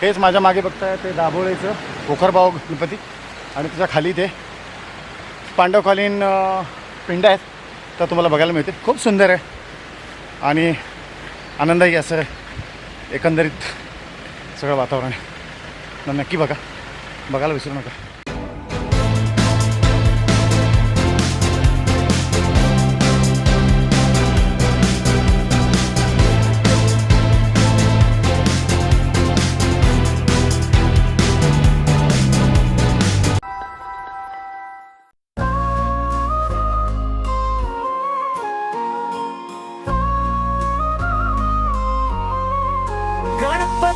हेच माझ्या मागे बघताय ते दाभोळेचं पोखरबाव गणपती. आणि त्याच्याखाली ते पांडवकालीन पिंड आहेत. तर तुम्हाला बघायला मिळते खूप सुंदर आहे. आणि आनंददायी असं एकंदरीत सगळं वातावरण आहे. नक्की बघा. बघायला विसरू नका.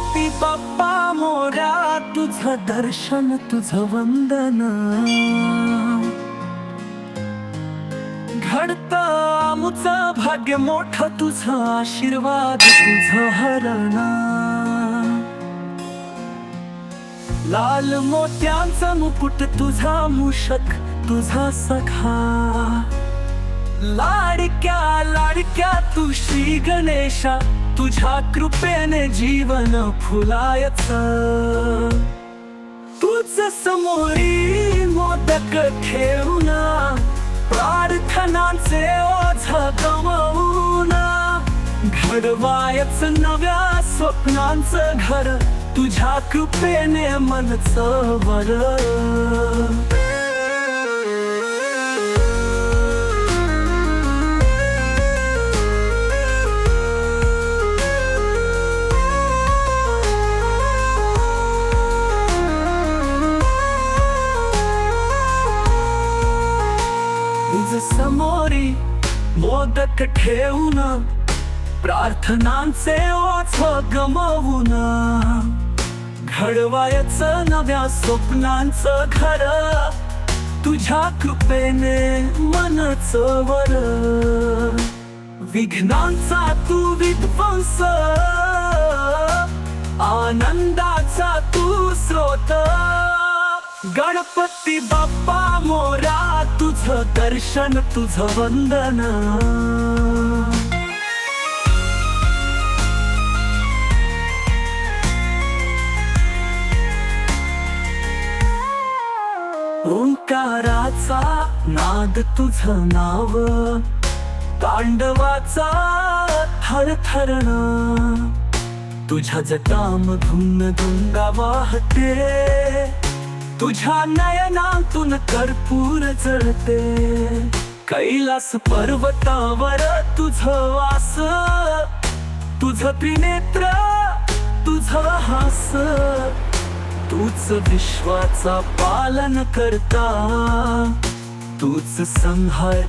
गणपती बाप्पा मोऱ्या तुझं दर्शन तुझं वंदन. घडत आमच भाग्य मोठ तुझ आशीर्वाद तुझं हरण. लाल मोत्यांचं मुकुट तुझा मुषक तुझा सखा. लाडक्या लाडक्या तू श्री गणेशा तुझ्या कृपेने जीवन फुलायच. तुझ समोरी मोदक ठेवून प्रार्थनांचे ओझ गमवून घडवायच नव्या स्वप्नांचं घर तुझ्या कृपेने मनच वर. मोदक ठेवून प्रार्थनांचे ओझ गमवून घडवायच नव्या स्वप्नांचं घर तुझ्या कृपेने मनच वर. विघ्नांचा तू विध्वंस आनंदाचा तू स्रोत. गणपती बाप्पा मोरा तुझ दर्शन तुझं वंदन. ओंकाराचा नाद तुझ नाव तांडवाचा थरथरण. तुझ्या धुन्न गंगा वाहते तुझ्या नयनातून कर्पूर जळते कैलास पर्वतावर तुझ वास तुझ त्रिनेत्र तुझ हास. तूच विश्वाचा पालन करता. तूच संहार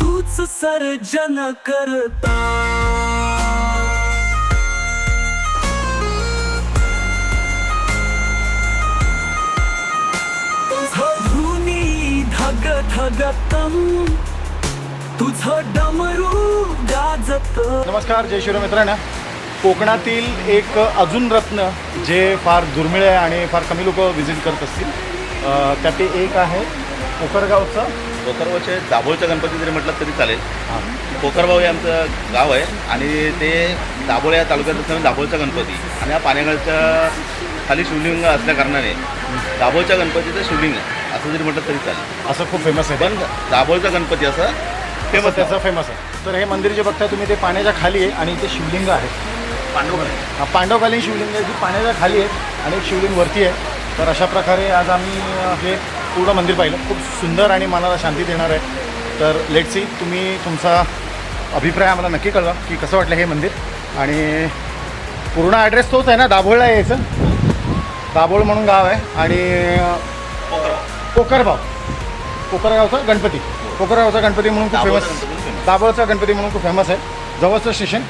तूच सर्जन करता. नमस्कार जय शिवराय मित्रांनो. कोकणातील एक अजून रत्न जे फार दुर्मिळ आहे आणि फार कमी लोक व्हिजिट करत असतील अ, त्यात एक आहे कोकरगावचं. कोकरगावचे दाभोळचा गणपती जरी म्हटलं तरी चालेल. कोकरगाव हे आमचं गाव आहे आणि ते दाभोळ या तालुक्यात असल्यामुळे दाभोळचा गणपती. आणि हा पाण्यागडच्या खाली शिवलिंग असल्या कारणाने दाभोळच्या गणपतीचं शिवलिंग आहे. असं जरी म्हटलं तरी चालेल. असं खूप फेमस आहे पण दाभोळचा गणपती असं फेमस फेमस त्याचं फेमस आहे. तर हे मंदिर जे बघताय तुम्ही ते पाण्याच्या खाली आहे आणि ते शिवलिंग आहे. पांडवगड हा पांडवकालीन शिवलिंग आहे जी पाण्याच्या खाली आहे आणि एक शिवलिंग वरती आहे. तर अशा प्रकारे आज आम्ही अ, हे पूर्ण मंदिर पाहिलं. खूप सुंदर आणि मनाला शांती देणार आहे. तर लेट सी तुम्ही तुमचा अभिप्राय आम्हाला नक्की कळवा की कसं वाटलं हे मंदिर. आणि पूर्ण ॲड्रेस तोच आहे ना दाभोळला यायचं. दाभोळ म्हणून गाव आहे. आणि अ, कोकरगाव. कोकरगावचा गणपती. कोकरगावचा गणपती म्हणून खूप दाभोळचा फेमस गणपती famous. दाभोळचा गणपती म्हणून खूप फेमस आहे. जवळचं स्टेशन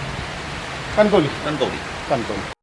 कणकवली. कणकवली. कणकवली.